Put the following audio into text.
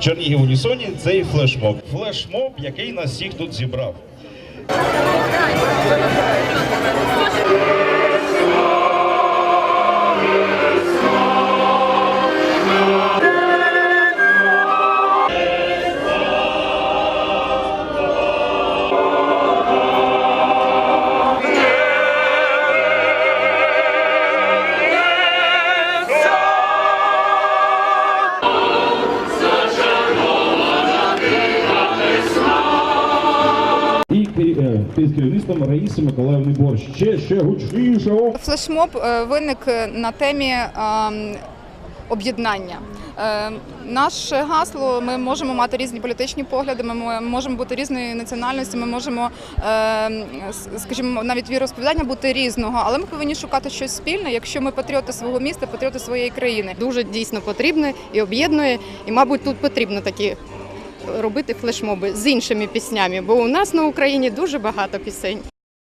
Чернігів Унісоні це і флешмоб. Флешмоб, який нас всіх тут зібрав. Під керівництвом Раїси Миколаївни Борщ. Ще, ще гучніше. Флешмоб е, виник на темі ем, об'єднання. Е, Наше гасло: ми можемо мати різні політичні погляди, ми можемо бути різної національності, ми можемо, ем, скажімо, навіть віросповідання бути різного, але ми повинні шукати щось спільне, якщо ми патріоти свого міста, патріоти своєї країни. дуже дійсно потрібне і об'єднує. І, мабуть, тут потрібно такі робити флешмоби з іншими піснями, бо у нас на Україні дуже багато пісень.